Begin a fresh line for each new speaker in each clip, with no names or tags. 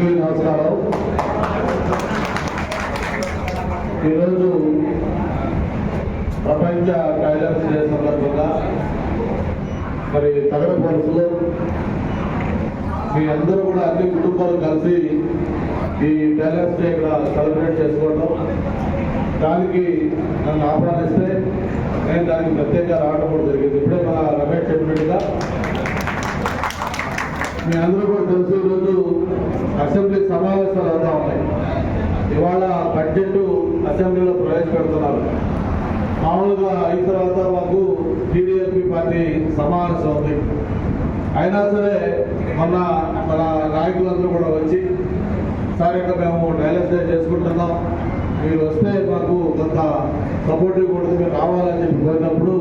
అందరికీ నమస్కారం ఈరోజు ప్రపంచ కైలాస డే సందర్భంగా మరి తగడ వలసలో మీ అందరూ కూడా అన్ని కుటుంబాలు కలిసి ఈ కైలాస డే ఇక్కడ సెలబ్రేట్ చేసుకోవడం దానికి నన్ను ఆహ్వానిస్తే నేను దానికి ప్రత్యేకంగా రావడం కూడా జరిగింది. ఇప్పుడే మన రమేష్ చెప్పినట్టుగా మీ అందరూ కూడా తెలుసు ఈరోజు అసెంబ్లీ సమావేశాలు అవుతా ఉన్నాయి. ఇవాళ బడ్జెట్ అసెంబ్లీలో ప్రవేశపెడుతున్నారు. మామూలుగా అయిన తర్వాత మాకు టీడీఎల్పీ పార్టీ సమావేశం ఉంది. అయినా సరే మొన్న మన నాయకులందరూ కూడా వచ్చి సార్ ఇక్కడ మేము డైలస్ చేసుకుంటున్నాం. మీరు వస్తే మాకు కొంత సపోర్టివ్ కూడా మీరు రావాలని చెప్పి కోరినప్పుడు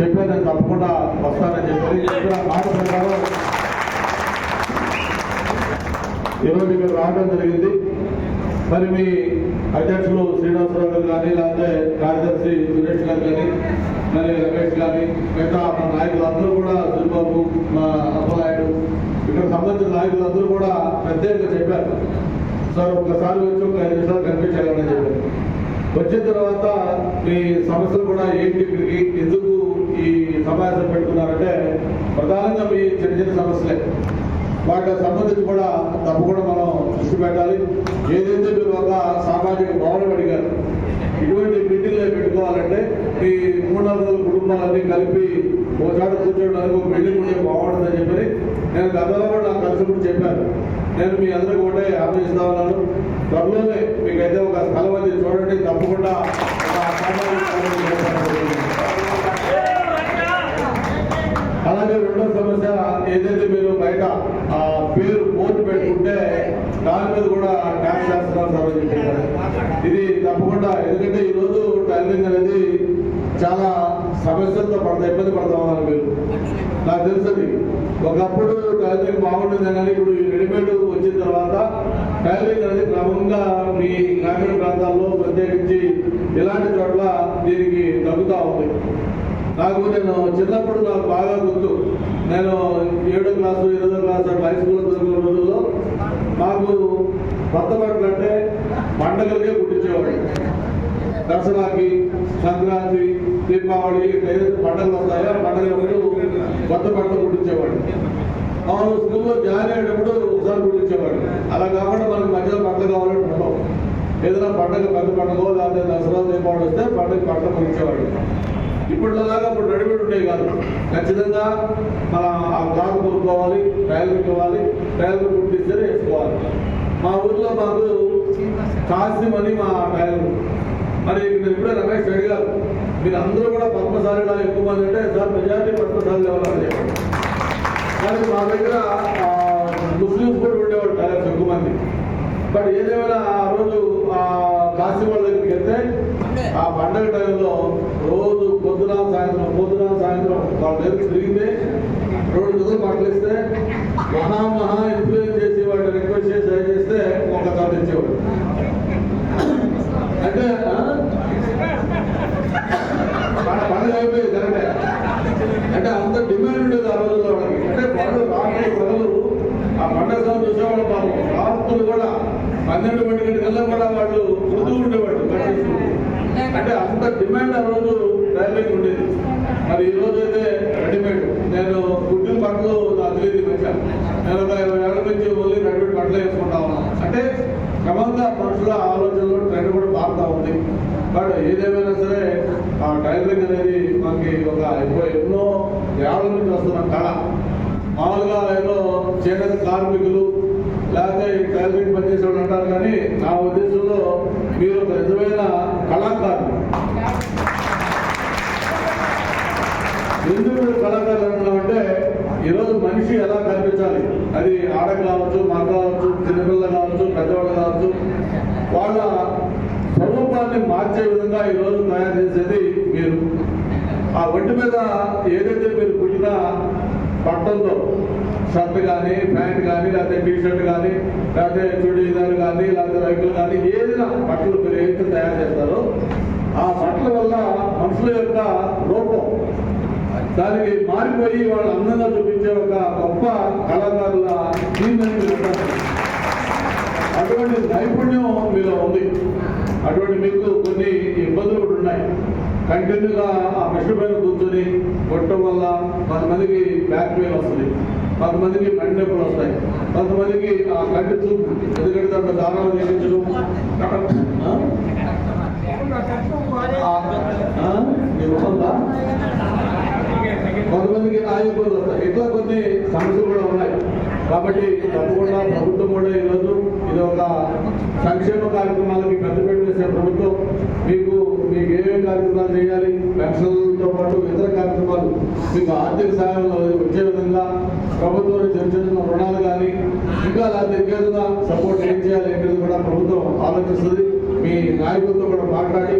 చెప్పే నేను తప్పకుండా వస్తానని చెప్పి మాట ప్రకారం ఈరోజు ఇక్కడ రావడం జరిగింది. మరి మీ అధ్యక్షులు శ్రీనివాసరావు గారు కానీ లేకపోతే కార్యదర్శి సురేష్ గారు కానీ మరి రమేష్ కానీ మిగతా నాయకులు నాయకులందరూ కూడా సూరిబాబు మా అప్పలాయుడు ఇక్కడ సంబంధించిన నాయకులందరూ కూడా ప్రత్యేకంగా చెప్పారు. సార్ ఒక్కసారి వచ్చి ఒక ఐదు నిమిషాలు కనిపించాలని చెప్పారు. వచ్చిన తర్వాత మీ సమస్యలు కూడా ఏంటి ఇక్కడికి? ఎందుకు ఈ సమావేశం పెట్టుకున్నారంటే ప్రధానంగా మీ చిన్న చిన్న సమస్యలే. వాటికి సంబంధించి కూడా తప్పకుండా మనం దృష్టి పెట్టాలి. ఏదైతే మీరు ఒక సామాజిక భావన అడిగారు ఇటువంటి మీటింగ్లో పెట్టుకోవాలంటే ఈ మూడు నాలుగు కుటుంబాలన్నీ కలిపి ఒక చాట కూర్చోవడానికి ఒక బిల్డింగ్ ఉంటే బాగుంటుందని చెప్పి నేను గతంలో కూడా నాకు కూడా చెప్పాను. నేను మీ అందరికీ ఒకటే హామీ ఇస్తా ఉన్నాను. త్వరలోనే మీకైతే ఒక స్థలం అది చూడండి. తప్పకుండా మీద కూడా ట్యాక్స్ చేస్తున్నారు సార్ ఇది తప్పకుండా ఎందుకంటే ఈరోజు టైలింగ్ టైలరింగ్ అనేది చాలా సమస్యలతో పడతా ఇబ్బంది పడతా ఉన్నారు మీరు. నాకు తెలుసది ఒకప్పుడు టైలరింగ్ బాగుంటుంది అని ఇప్పుడు ఈ రెడీమేడ్ వచ్చిన తర్వాత టైలరింగ్ అనేది క్రమంగా మీ గ్రామీణ ప్రాంతాల్లో ప్రత్యేకించి ఇలాంటి చోట్ల దీనికి తగ్గుతూ ఉంది. నాకు నేను చిన్నప్పుడు నాకు బాగా గుర్తు. నేను ఏడో క్లాసు ఎనిమిదో క్లాసు హై స్కూల్ కొత్త బట్టలు అంటే పండగలకే కుట్టించేవాడు దసరాకి సంక్రాంతి దీపావళి ఇట్లా ఏదైతే పండుగలు వస్తాయో ఆ కొత్త బట్టలు కుట్టించేవాడు అవును స్కూల్లో జాయిన్ అయ్యేటప్పుడు ఒకసారి కుట్టించేవాడు అలా కాకుండా మనకి మధ్యలో బట్టలు కావాలంటే ఉండవు ఏదైనా పండుగ పెద్ద పండుగ లేకపోతే దసరా దీపావళి వస్తే పండుగ బట్టలు కుట్టించేవాడు ఇప్పటిలాగా ఇప్పుడు రెడీమేడ్ ఉండేవి కాదు ఖచ్చితంగా మన ఆ క్లాత్ కొనుక్కోవాలి ట్రయల్ ఇవ్వాలి ట్రయల్ కుట్టిస్తే వేసుకోవాలి మా ఊర్లో మాకు కాసిం అని మా టైలర్. మరి నేను ఇప్పుడే రమేష్ అడిగారు మీరు అందరూ కూడా పద్మశాలిలో ఎక్కువ మంది అంటే సార్ మెజారిటీ పద్మశాలి ఎవరని చెప్పారు. కానీ మా దగ్గర ఆ, ముస్లిమ్స్ కూడా ఉండేవాడు టైలర్స్ ఎక్కువ మంది. బట్ ఏదేమైనా ఆ రోజు కాశీ వాళ్ళ దగ్గరికి వెళ్తే ఆ పండగ టైంలో రోజు పొద్దున సాయంత్రం పొద్దున సాయంత్రం వాళ్ళ దగ్గరికి తిరిగితే రెండు జతలు బట్టలు ఇస్తే మహా మహా ఇన్ఫ్లుయెన్స్ చేసి వాడిని రిక్వెస్ట్ చేసి ట్రై చేస్తే ఒక జత ఇచ్చేవాడు. అంటే పండుగ అయిపోయింది కరెక్టే. అంటే అంత డిమాండ్ ఉండేది ఆ రోజుల్లో అంటే రాత్రి ప్రజలు ఆ పండుగ చూసేవాళ్ళు పాపం. రాత్రులు కూడా పన్నెండు గంటల కల్లా కూడా వాళ్ళు కుడుతూ ఉండేవాళ్ళు. అంటే అంత డిమాండ్ ఆ రోజు రైల్వేకి ఉండేది. మరి ఈ రోజు అయితే రెడీమేడ్ నేను గుడ్డిన బట్టలు నాకు తెలియదు ఈ నేను ఒక ఇరవై ఏళ్ళ నుంచి ఓన్లీ రెడీమేడ్ బట్టలు వేసుకుంటా ఉన్నాను అంటే క్రమంగా మనుషుల ఆలోచనలో ట్రెండ్ కూడా మారుతూ ఉంది. బట్ ఏదేమైనా సరే ఆ టైలరింగ్ అనేది మనకి ఒక ఎక్కువ ఎన్నో ఏళ్ళ నుంచి వస్తున్న కళ. మామూలుగా ఏదో చేనేత కార్మికులు లేకపోతే ఈ టైలరింగ్ అంటారు కానీ నా ఉద్దేశంలో మీరు ఒక నిజమైన కళాకారులు. ఎందుకు కళాకారులు అంటున్నామంటే ఈరోజు మనిషి ఎలా కనిపించాలి? అది ఆడ కావచ్చు మగ కావచ్చు చిన్నపిల్ల కావచ్చు పెద్దవాళ్ళు కావచ్చు. వాళ్ళ స్వరూపాన్ని మార్చే విధంగా ఈరోజు తయారు చేసేది మీరు. ఆ ఒంటి మీద ఏదైతే మీరు పుట్టిన పట్టంలో షర్ట్ కానీ ప్యాంట్ కానీ లేకపోతే టీ షర్ట్ కానీ లేకపోతే చుడీదార్ కానీ లేకపోతే రైతులు కానీ ఏదైనా బట్టలు మీరు ఏదైతే తయారు చేస్తారో ఆ బట్టల వల్ల మనుషుల యొక్క రూపం దానికి మారిపోయి వాళ్ళు అందంగా చూపించే ఒక గొప్ప కళాకారుల టీం అటువంటి నైపుణ్యం మీలో ఉంది. అటువంటి మీకు కొన్ని ఇబ్బందులు కూడా ఉన్నాయి. కంటిన్యూగా ఆ మెషిన్ పైన కూర్చొని కొట్టడం వల్ల కొంతమందికి బ్యాక్ పెయిన్ వస్తుంది. కొంతమందికి మెంట నొప్పులు వస్తాయి. కొంతమందికి ఆ కంటి చూపు. ఎందుకంటే దాంట్లో దానాలు చేయించడం. కొంతమందికి ఆ ఇబ్బందులు వస్తాయి. ఇట్లా కొన్ని సమస్యలు కూడా ఉన్నాయి. కాబట్టి తప్పకుండా ప్రభుత్వం కూడా ఈరోజు ఇది ఒక సంక్షేమ కార్యక్రమాలకి పెద్దపేట వేసే ప్రభుత్వం. మీకు మీకు ఏమేమి కార్యక్రమాలు చేయాలి? పెన్షన్లతో పాటు ఇతర కార్యక్రమాలు. మీకు ఆర్థిక సాయం వచ్చే ప్రభుత్వం నుంచి రుణాలు కానీ ఇంకా లేకపోతే ఇంకేదైనా సపోర్ట్ ఏం చేయాలి అనేది కూడా ప్రభుత్వం ఆలోచిస్తుంది. మీ నాయకులతో కూడా మాట్లాడి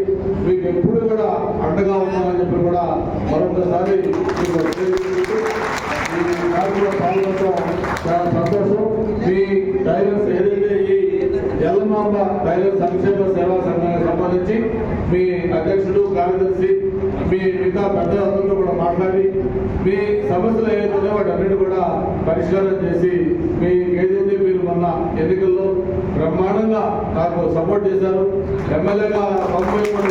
మీకు ఎప్పుడు కూడా అండగా ఉన్నామని చెప్పి కూడా మరొకసారి మీకు పాల్గొనడం చాలా సంతోషం. మీ డైవర్స్ ఏదైతే ఈ ఎల్లమాంబ డైవర్స్ సంక్షేమ సేవా సంఘానికి సంబంధించి మీ అధ్యక్షుడు కార్యదర్శి మీ మిగతా పెద్దలందరితో కూడా మాట్లాడి మీ సమస్యలు ఏదైతే వాటి వాటన్నిటి కూడా పరిష్కారం చేసి మీ ఏదైతే మీరు మొన్న ఎన్నికల్లో బ్రహ్మాండంగా నాకు సపోర్ట్ చేశారు ఎమ్మెల్యేగా తొంభై కూడా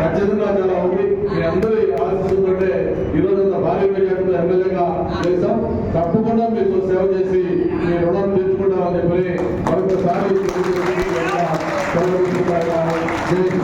ఖచ్చితంగా చాలా ఉంది. మీ అందరూ ఆశిస్తుంటే ఈ అంత భారీ మెజార్టీతో ఎమ్మెల్యేగా చేశాం. తప్పకుండా మీకు సేవ చేసి మీ రుణం తెచ్చుకుంటామని చెప్పి మరొకసారి Thank you.